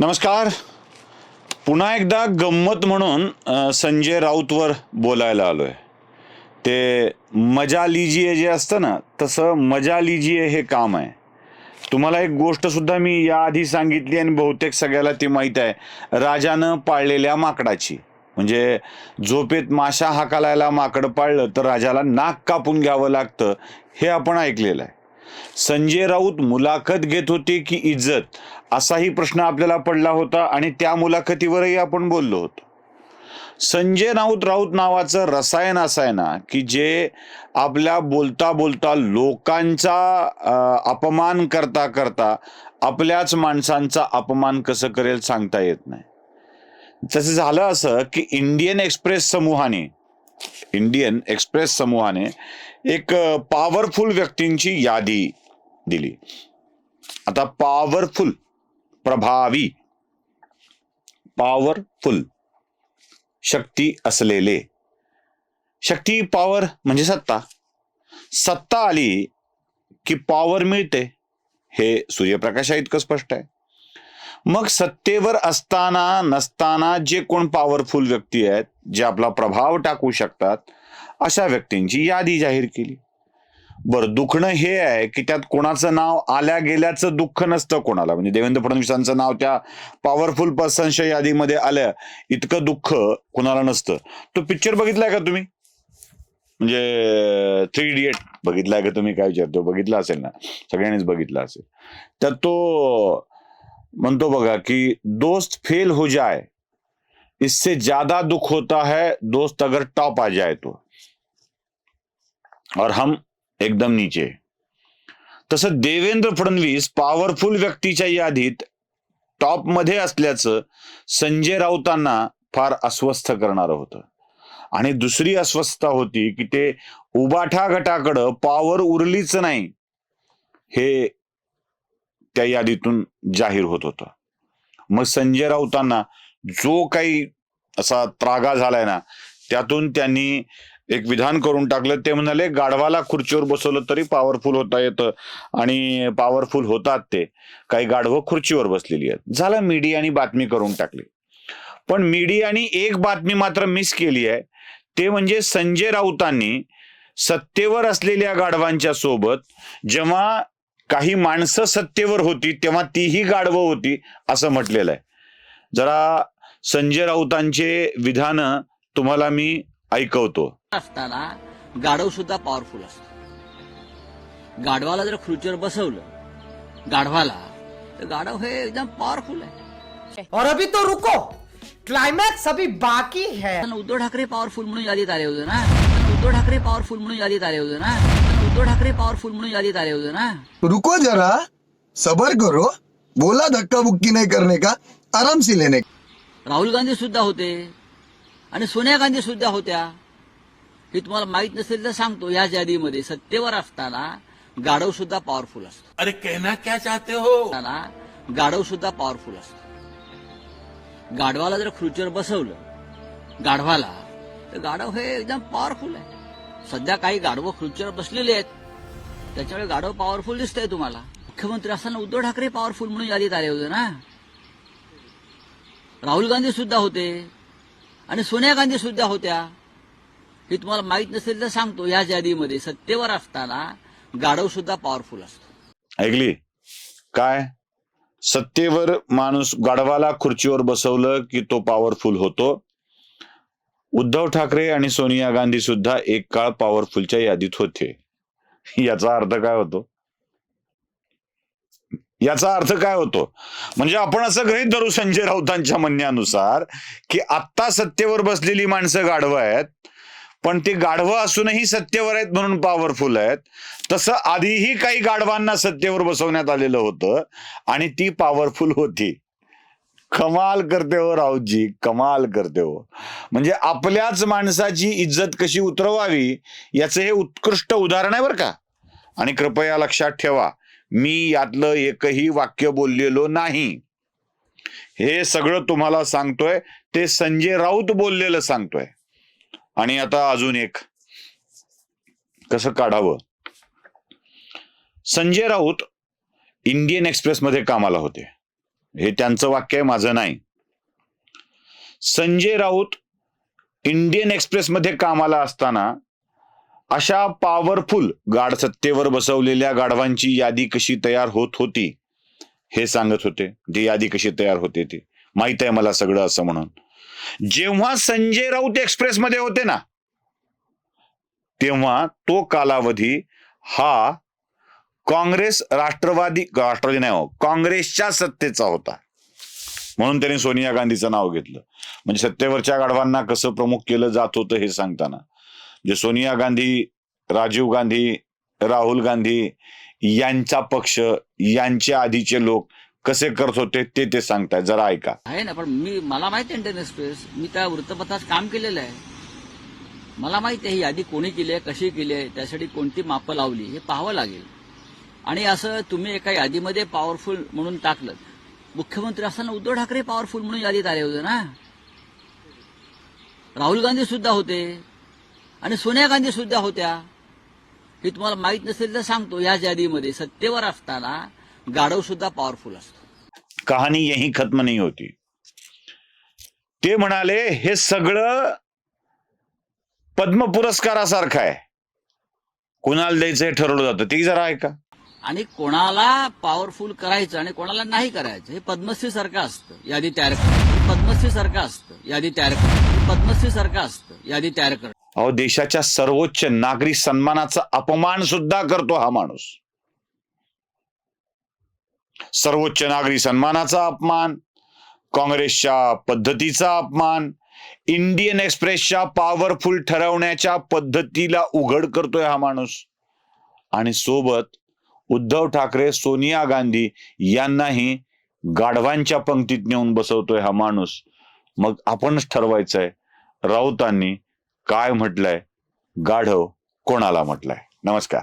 नमस्कार. पुन्हा एकदा गंमत म्हणून संजय राऊतवर बोलायला आलोय. ते मजा लिजिये जे असतं ना तसं मजा लिजिये हे काम आहे. तुम्हाला एक गोष्ट सुद्धा मी याआधी सांगितली आणि बहुतेक सगळ्याला ती माहीत आहे. राजानं पाळलेल्या माकडाची. म्हणजे झोपेत माशा हाकालायला माकड पाळलं तर राजाला नाक कापून घ्यावं लागतं हे आपण ऐकलेलं आहे. संजय राऊत मुलाखत घेत होते की इज्जत? असाही प्रश्न आपल्याला पडला होता आणि त्या मुलाखतीवरही आपण बोललो होतो. संजय राऊत राऊत नावाचं रसायन असं आहे ना की जे आपल्या बोलता बोलता लोकांचा अपमान करता करता आपल्याच माणसांचा अपमान कसं करेल सांगता येत नाही. तसं झालं असं की इंडियन एक्सप्रेस समूहाने इंडियन एक्सप्रेस समूहाने एक पॉवरफुल व्यक्तींची यादी दिली. आता पॉवरफुल प्रभावी पॉवरफुल शक्ती असलेले शक्ती पॉवर म्हणजे सत्ता. सत्ता आली की पॉवर मिळते हे सूर्यप्रकाशा इतकं स्पष्ट आहे. मग सत्तेवर असताना नसताना जे कोण पॉवरफुल व्यक्ती आहेत जे आपला प्रभाव टाकू शकतात अशा व्यक्तींची यादी जाहीर केली. बरं दुखणं हे आहे की त्यात कोणाचं नाव आल्या गेल्याचं दुःख नसतं कोणाला. म्हणजे देवेंद्र फडणवीसांचं नाव त्या पॉवरफुल पर्सनच्या यादीमध्ये आलं इतकं दुःख कोणाला नसतं. तो पिक्चर बघितलाय का तुम्ही? म्हणजे थ्री इडियट बघितलाय का तुम्ही? काय विचारतो? बघितला असेल ना? सगळ्यांनीच बघितला असेल. तर तो म्हणतो बघा की दोस्त फेल हो जाय इससे ज्यादा दुख होता है दोस्त अगर टॉप आ जाए तो। और हम एकदम नीचे। तसं देवेंद्र फडणवीस पॉवरफुल व्यक्तीच्या यादीत टॉपमध्ये असल्याचं संजय राऊतांना फार अस्वस्थ करणारं होतं. आणि दुसरी अस्वस्थता होती की ते उबाठा गटाकडं पॉवर उरलीच नाही हे त्या यादीतून जाहीर होत होतं. मग संजय राऊतांना जो काही असा त्रागा झालाय ना त्यातून त्यांनी एक विधान करून टाकलं. ते म्हणाले गाढवाला खुर्चीवर बसवलं तरी पॉवरफुल होता येतं आणि पॉवरफुल होतात ते. काही गाढवं खुर्चीवर बसलेली आहेत. झालं मीडियानी बातमी करून टाकली. पण मीडियानी एक बातमी मात्र मिस केली आहे. ते म्हणजे संजय राऊतांनी सत्तेवर असलेल्या गाढवांच्या सोबत जेव्हा काही माणसं सत्तेवर होती तेव्हा तीही गाढवं होती असं म्हटलेलं आहे. जरा संजय राऊतांचे विधान तुम्हाला मी ऐकवतो. असताना गाढव सुद्धा पॉवरफुल असतो. गाढवाला जर खुर्चीवर बसवलं गाढवाला तर गाढव हे एकदम पॉवरफुल आहे. और अभी तो रुको. क्लाइमैक्स अभी बाकी है. उद्धव ठाकरे पॉवरफुल म्हणून यादीत आले होते ना? उद्धव ठाकरे पॉवरफुल म्हणून यादीत आले होते ना? उद्धव ठाकरे पॉवरफुल म्हणून यादीत आले होते ना? रुको जरा. सबर करो. बोला धक्का बुक्की नहीं करने का. आराम से लेने का राहुल गांधी सुद्धा होते आणि सोनिया गांधी सुद्धा होत्या. हे तुम्हाला माहीत नसेल तर सांगतो ह्या यादीमध्ये सत्तेवर असताना गाढव सुद्धा पॉवरफुल असतो. अरे कहना क्या चाहते हो? असताना गाढव सुद्धा पॉवरफुल असतो. गाढवाला जर खुर्चीवर बसवलं गाढवाला तर गाढव हे एकदम पॉवरफुल आहे. सध्या काही गाढवं खुर्चीवर बसलेले आहेत. त्याच्यामुळे गाढव पॉवरफुल दिसतंय तुम्हाला. मुख्यमंत्री असताना उद्धव ठाकरे पॉवरफुल म्हणून यादीत आले होते ना? राहुल गांधी सुद्धा होते आणि सोनिया गांधी सुद्धा होत्या. हे तुम्हाला माहीत नसेल तर सांगतो या यादीमध्ये सत्तेवर असताना गाढव सुद्धा पॉवरफुल असतो. ऐकली? काय? सत्तेवर माणूस गाढवाला खुर्चीवर बसवलं की तो पॉवरफुल होतो. उद्धव ठाकरे आणि सोनिया गांधी सुद्धा एक काळ पॉवरफुलच्या यादीत होते. याचा अर्थ काय होतो? याचा अर्थ काय होतो? म्हणजे आपण असं गृहित धरू संजय राऊतांच्या म्हणण्यानुसार की आत्ता सत्तेवर बसलेली माणसं गाढवं आहेत पण ते गाढवं असूनही सत्तेवर आहेत म्हणून पॉवरफुल आहेत. तसं आधीही काही गाढवांना सत्तेवर बसवण्यात आलेलं होतं आणि ती पॉवरफुल होती. कमाल करते हो राऊतजी कमाल करते हो. म्हणजे आपल्याच माणसाची इज्जत कशी उतरवावी याचं हे उत्कृष्ट उदाहरण आहे बरं का. आणि कृपया लक्षात ठेवा. मी यातलं एकही वाक्य बोललेलो नाही. हे सगळं तुम्हाला सांगतोय ते संजय राऊत बोललेलं सांगतोय. आणि आता अजून एक. कसं काढावं? संजय राऊत इंडियन एक्सप्रेसमध्ये कामाला होते. हे त्यांचं वाक्य आहे माझं नाही. संजय राऊत इंडियन एक्सप्रेसमध्ये कामाला असताना अशा पॉवरफुल गाढ सत्तेवर बसवलेल्या गाढवांची यादी कशी तयार होत होती हे सांगत होते. ती यादी कशी तयार होते ती. माहीत आहे मला सगळं असं म्हणून. जेव्हा संजय राऊत एक्सप्रेसमध्ये होते ना तेव्हा तो कालावधी हा काँग्रेस राष्ट्रवादी राष्ट्रवादी नाही हो काँग्रेसच्या सत्तेचा होता. म्हणून त्यांनी सोनिया गांधीचं नाव घेतलं. म्हणजे सत्तेवरच्या गाढवांना कसं प्रमुख केलं जात होतं हे सांगताना. जे सोनिया गांधी राजीव गांधी राहुल गांधी यांचा पक्ष यांचे आधीचे लोक कसे करत होते ते ते सांगताय. जरा ऐका. आहे ना पण मी मला माहिती आहे इंडियन एक्सप्रेस मी त्या वृत्तपत्रात काम केलेलं आहे. मला माहिती आहे ही यादी कोणी केली आहे कशी केली आहे त्यासाठी कोणती मापं लावली हे पाहावं लागेल. आणि असं तुम्ही एका यादीमध्ये पॉवरफुल म्हणून टाकलं मुख्यमंत्री असताना उद्धव ठाकरे पॉवरफुल म्हणून यादीत आले होते ना. राहुल गांधी सुद्धा होते. आणि सोनिया गांधी सुद्धा होत्या. हे तुम्हाला माहीत नसेल तर सांगतो याच यादीमध्ये सत्तेवर असताना गाढव सुद्धा पॉवरफुल असतो कहाणी यही खत्म नाही होती. ते म्हणाले हे सगळं पद्म पुरस्कारासारखं आहे. कुणाला द्यायचं हे ठरवलं जातं ते जरा ऐका. आणि कोणाला पॉवरफुल करायचं आणि कोणाला नाही करायचं हे पद्मश्री सारखं असतं. यादी तयार करणं पद्मश्री सारखं असतं. यादी तयार करणं पद्मश्री सारखं असतं. यादी तयार करणं अहो देशाच्या सर्वोच्च नागरी सन्मानाचा अपमान सुद्धा करतो हा माणूस. सर्वोच्च नागरी सन्मानाचा अपमान काँग्रेसच्या पद्धतीचा अपमान इंडियन एक्सप्रेसच्या पॉवरफुल ठरवण्याच्या पद्धतीला उघड करतोय हा माणूस. आणि सोबत उद्धव ठाकरे सोनिया गांधी यांनाही गाढवांच्या पंक्तीत नेऊन बसवतोय हा माणूस. मग आपणच ठरवायचंय राऊतांनी काय म्हटलंय गाढव कोणाला म्हटलंय? नमस्कार.